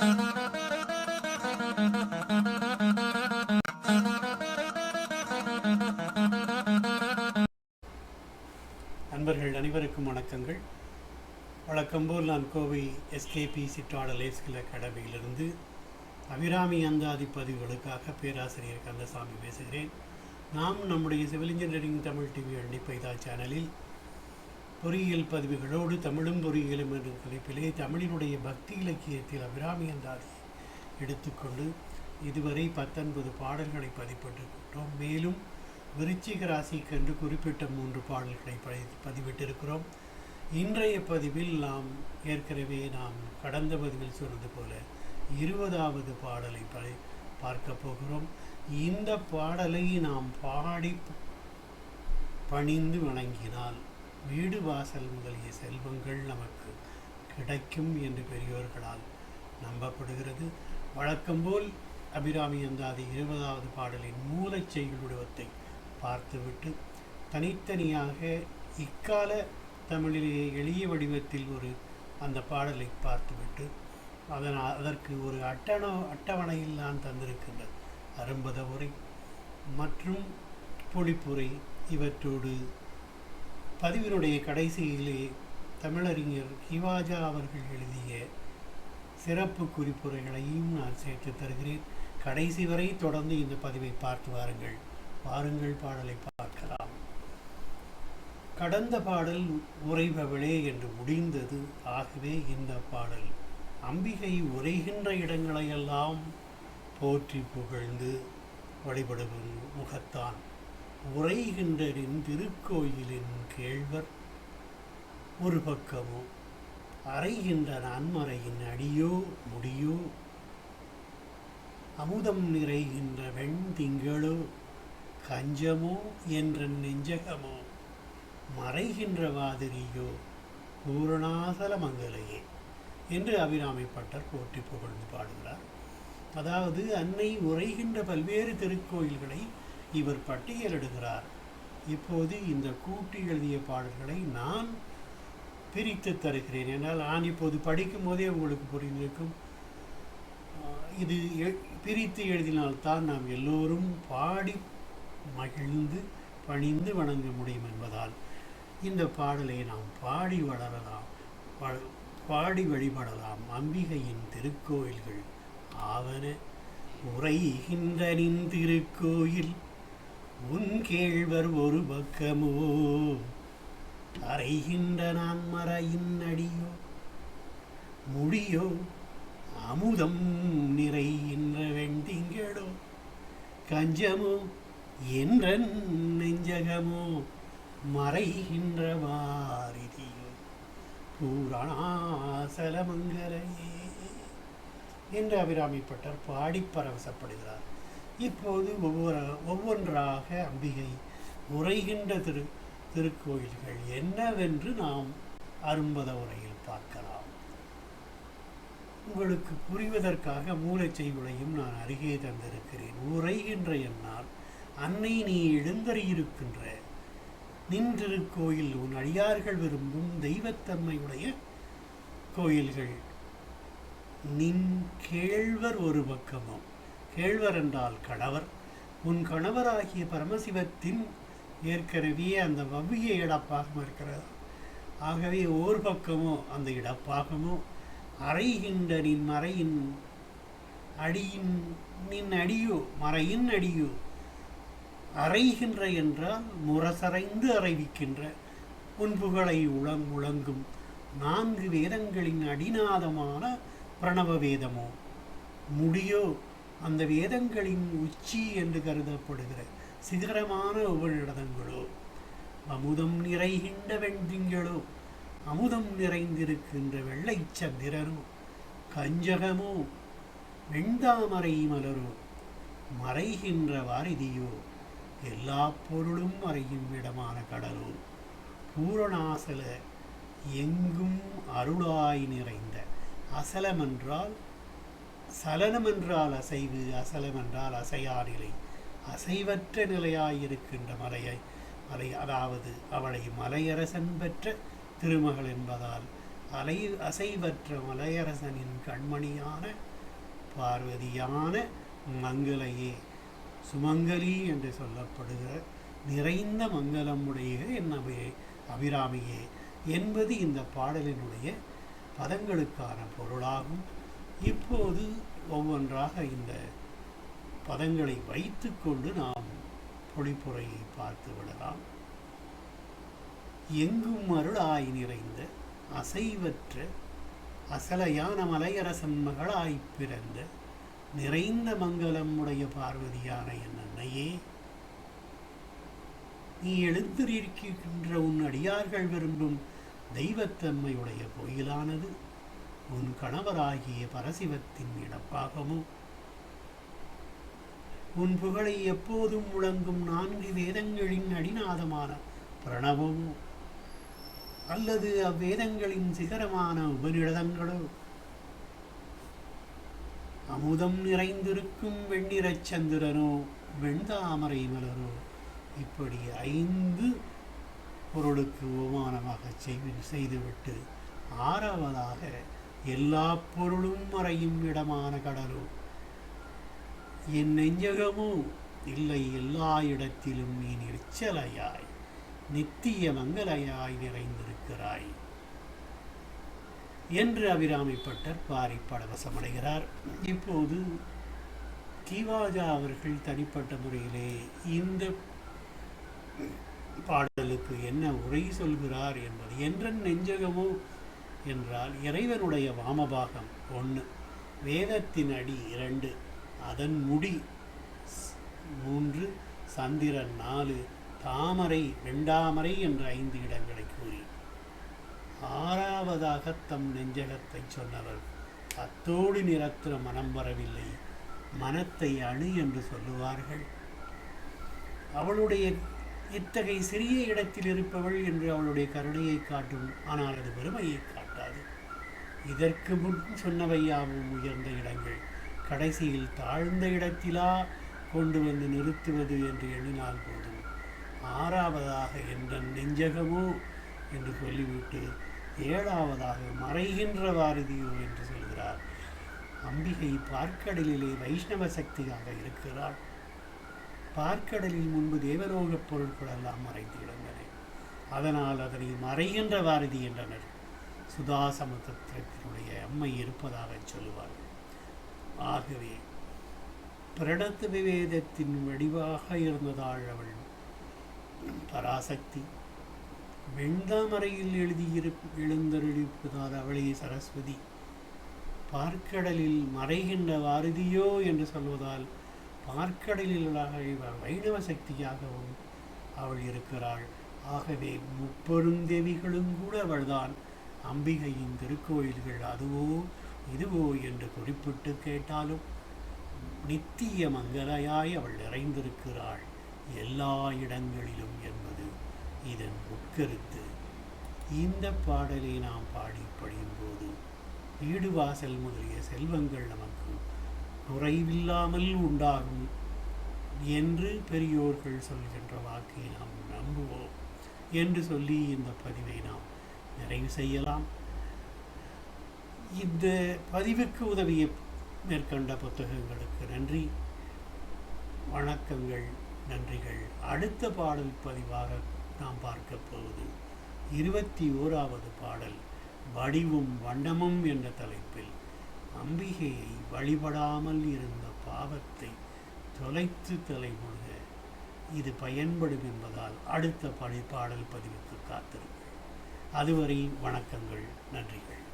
நண்பர்கள் அனைவருக்கும் வணக்கங்கள். வழக்கம்போல் நான் கோவை எஸ்கேபி சிற்றாடல் லேஸ்கில் அகாடமியிலிருந்து அபிராமி அந்தாதி பதிவுகளுக்காக பேராசிரியர் கந்தசாமி பேசுகிறேன். நாம் நம்முடைய சிவில் இன்ஜினியரிங் தமிழ் டிவி அண்டிப்பைதா சேனலில் பொறியியல் பதிவுகளோடு தமிழும் பொறியியலும் என்ற தலைப்பிலே தமிழினுடைய பக்தி இலக்கியத்தில் அபிராமி அந்தாதி எடுத்துக்கொண்டு இதுவரை பத்தொன்பது பாடல்களை பதிப்பிட்டிருக்கின்றோம். மேலும் விருச்சிக ராசிக்கென்று குறிப்பிட்ட மூன்று பாடல்களை பதிவிட்டிருக்கிறோம். இன்றைய பதிவில் நாம் ஏற்கனவே நாம் கடந்த பதிவில் சொன்னது போல இருபதாவது பாடலை ப பார்க்க போகிறோம். இந்த பாடலை நாம் பாடி பணிந்து வணங்கினால் வீடு வாசல் முதலிய செல்வங்கள் நமக்கு கிடைக்கும் என்று பெரியோர்களால் நம்பப்படுகிறது. வழக்கம்போல் அபிராமி அந்தாதி இருபதாவது பாடலின் மூலச் செய்யுளுடவத்தை பார்த்துவிட்டு தனித்தனியாக இக்கால தமிழிலேயே எளிய வடிவத்தில் ஒரு அந்த பாடலை பார்த்துவிட்டு அதன் அதற்கு ஒரு அட்டண அட்டவணையில் நான் தந்திருக்கின்ற அரும்பத உரை மற்றும் பொழிப்புரை இவற்றோடு பதிவினுடைய கடைசியிலே தமிழறிஞர் கிவாஜா அவர்கள் எழுதிய சிறப்பு குறிப்புரைகளையும் நான் சேர்த்து தருகிறேன். கடைசி வரை தொடர்ந்து இந்த பதிவை பார்த்து வாருங்கள். வாருங்கள் பாடலை பார்க்கலாம். கடந்த பாடல் உறைபவளே என்று முடிந்தது. ஆகவே இந்த பாடல் அம்பிகை உரைகின்ற இடங்களையெல்லாம் போற்றி புகழ்ந்து வழிபடும் முகத்தான். உரைகின்றரின் திருக்கோயிலின் கேழ்வர் ஒரு பக்கமோ அறைகின்ற நான்மறையின் அடியோ முடியோ? அமுதம் நிறைகின்ற வெண் திங்களோ கஞ்சமோ என்ற நெஞ்சகமோ? மறைகின்ற வாதிரியோ பூரணாசல மங்கலையே என்று அபிராமிப்பட்டர் போற்றி புகழ்ந்து பாடுகிறார். அதாவது அன்னை உரைகின்ற பல்வேறு திருக்கோயில்களை இவர் பட்டியலிடுகிறார். இப்போது இந்த கூட்டி எழுதிய பாடல்களை நான் பிரித்து தருகிறேன். என்றால் நான் இப்போது படிக்கும் போதே உங்களுக்கு புரிந்திருக்கும். இது பிரித்து எழுதினால்தான் நாம் எல்லோரும் பாடி மகிழ்ந்து பணிந்து வணங்க முடியும் என்பதால் இந்த பாடலை நாம் பாடி வளரலாம் பாடி வழிபடலாம். அம்பிகையின் திருக்கோயில்கள் ஆவன உரைகின்ற நின் திருக்கோயில் உன் கேழ்வர் ஒரு பக்கமோ? அறைகின்ற நான் மறையின் அடியோ? முடியோ? அமுதம் நிறைகின்ற வெண்டிங்களோ கஞ்சமோ? என்ற நெஞ்சகமோ? மறைகின்ற வாரிதியோ? பூரணாசலமங்கரையே? என்று அபிராமிப்பட்டர் பாடி பரவசப்படுகிறார். இப்போது ஒவ்வொரு ஒவ்வொன்றாக அம்பிகை உரைகின்ற திரு திருக்கோயில்கள் என்னவென்று நாம் அரும்பத உரையில் பார்க்கலாம். உங்களுக்கு புரிவதற்காக மூலச்செய்வுளையும் நான் அருகே தந்திருக்கிறேன். உரைகின்ற என்னால் அன்னை நீ எழுந்தறியிருக்கின்ற நின்றிருக்கோயில் உன் அடியார்கள் விரும்பும் தெய்வத்தன்மையுடைய கோயில்கள். நின் கேழ்வர் ஒரு பக்கமும். கேழ்வர் என்றால் கணவர் உன் கணவராகிய பரமசிவத்தின் ஏற்கனவே அந்த வவ்விய இடப்பாகம் இருக்கிறது. ஆகவே ஓர் பக்கமோ அந்த இடப்பாகமோ அறைகின்ற நின் மறையின் அடியின் நின் அடியோ மறையின் அடியோ அறைகின்ற என்றால் முரசறைந்து அறைவிக்கின்ற உன்புகளை உளங் உழங்கும் நான்கு வேதங்களின் அடிநாதமான பிரணவ வேதமோ முடியோ அந்த வேதங்களின் உச்சி என்று கருதப்படுகிற சிகரமான உபநிடதங்களோ அமுதம் நிறைகின்ற வெண்திங்களோ அமுதம் நிறைந்திருக்கின்ற வெள்ளை சந்திரனோ கஞ்சகமோ வெண்தாமரை மலரோ மறைகின்ற வாரிதியோ எல்லா பொருளும் மறையும் இடமான கடலோ பூரணாசல எங்கும் அருளாய் நிறைந்த அசலம் என்றால் சலனம் என்றால் அசைவு அசலம் என்றால் அசையா நிலை. அசைவற்ற நிலையாயிருக்கின்ற மலையை மலை அதாவது அவளை மலையரசன் பெற்ற திருமகள் என்பதால் அலை அசைவற்ற மலையரசனின் கண்மணியான பார்வதியான மங்களையே. சுமங்கலி என்று சொல்லப்படுகிற நிறைந்த மங்களம் உடைய என் அபிராமியே என்பது இந்த பாடலினுடைய பதங்களுக்கான பொருளாகும். இப்போது ஒவ்வொன்றாக இந்த பதங்களை வைத்துக்கொண்டு நாம் பொழிப்புரையை பார்த்து விடலாம். எங்கும் அருளாய் நிறைந்த அசைவற்ற அசலையான மலையரசன் மகளாய் பிறந்த நிறைந்த மங்களம் உடைய பார்வதியான என் அன்னையே நீ எழுந்திருக்கின்ற உன் அடியார்கள் விரும்பும் தெய்வத்தன்மையுடைய கோயிலானது. உன் கணவராகிய பரசிவத்தின் இடப்பாகமோ உன் புகழை எப்போதும் முழங்கும் நான்கு வேதங்களின் அடிநாதமான பிரணவமோ? அல்லது அவ்வேதங்களின் சிகரமான உபநிடதங்களோ? அமுதம் நிறைந்திருக்கும் வெண்ணிறச் சந்திரனோ வெண்தாமரை மலரோ? இப்படி ஐந்து பொருளுக்கு உபமானமாக செய்து செய்துவிட்டு ஆறாவதாக எல்லா பொருளும் மறையும் இடமான கடலோ. என் நெஞ்சகமோ இல்லை எல்லா இடத்திலும் நீ நிற்சலையாய் நித்திய மங்கலையாய் நிறைந்திருக்கிறாய். என்று அபிராமிப்பட்டர் பாரி வசமடைகிறார் இப்போது தீவாஜா அவர்கள் தனிப்பட்ட முறையிலே இந்த பாடலுக்கு என்ன உரை சொல்கிறார் என்பது என்ற நெஞ்சகமோ என்றால் இறைவனுடைய வாமபாகம் ஒன்று வேதத்தின் அடி இரண்டு அதன் முடி மூன்று சந்திரன் நாலு தாமரை வெண்டாமரை என்ற ஐந்து இடங்களை கூறி. ஆறாவதாக தம் நெஞ்சகத்தை சொன்னவர் அத்தோடு நிறத்திர மனம் வரவில்லை மனத்தை அணு என்று சொல்லுவார்கள். அவளுடைய இத்தகைய சிறிய இடத்தில் இருப்பவள் என்று அவளுடைய கருணையை காட்டும் ஆனால் அது பெருமையை கூடாது இதற்கு முன் சொன்னவையாவும் உயர்ந்த இடங்கள். கடைசியில் தாழ்ந்த இடத்திலா கொண்டு வந்து நிறுத்துவது என்று எண்ணினால் போதும். ஆறாவதாக என்ற நெஞ்சகமோ என்று சொல்லிவிட்டு ஏழாவதாக மறைகின்ற வாரதியோ என்று சொல்கிறார். அம்பிகை பார்க்கடலிலே வைஷ்ணவ சக்தியாக இருக்கிறாள். பார்க்கடலில் முன்பு தேவலோகப் பொருட்கள் எல்லாம் மறைந்து கிடந்தன. அதனால் அதனை மறைகின்ற வாரதி என்றனர். சுதாசமுத்திரத்தினுடைய அம்மை இருப்பதாக சொல்லுவார்கள் ஆகவே பிரணத்து விவேதத்தின் வடிவாக இருந்ததாள் அவள் பராசக்தி. வெண்தாமரையில் எழுதியிரு எழுந்தருளிப்பதால் அவளே சரஸ்வதி. பார்க்கடலில் மறைகின்ற வாரதியோ என்று சொல்வதால் பார்க்கடலில் வைணவ சக்தியாகவும் அவள் இருக்கிறாள். ஆகவே முப்பெருந்தேவிகளும் கூட அவள்தான். அம்பிகையின் திருக்கோயில்கள் அதுவோ இதுவோ என்று குறிப்பிட்டு கேட்டாலும் நித்திய மங்கலையாய் அவள் நிறைந்திருக்கிறாள் எல்லா இடங்களிலும் என்பது இதன் உட்கருத்து. இந்த பாடலை நாம் பாடி படியும்போது வீடு வாசல் முதலிய செல்வங்கள் நமக்கு குறைவில்லாமல் உண்டாகும் என்று பெரியோர்கள் சொல்கின்ற வாக்கை நாம் நம்புவோம் என்று சொல்லி இந்த பதிவை நாம் நிறைவு செய்யலாம். இந்த பதிவுக்கு உதவிய மேற்கண்ட புத்தகங்களுக்கு நன்றி. வணக்கங்கள் நன்றிகள். அடுத்த பாடல் பதிவாக நாம் பார்க்க போவது இருபத்தி ஓராவது பாடல் வடிவும் வண்ணமும் என்ற தலைப்பில். அம்பிகையை வழிபடாமல் இருந்த பாவத்தை தொலைத்து தலைமுழுக. இது பயன்படும் என்பதால் அடுத்த பழி பாடல் பதிவுக்கு காத்திருங்கள். அதுவரை வணக்கங்கள் நன்றிகள்.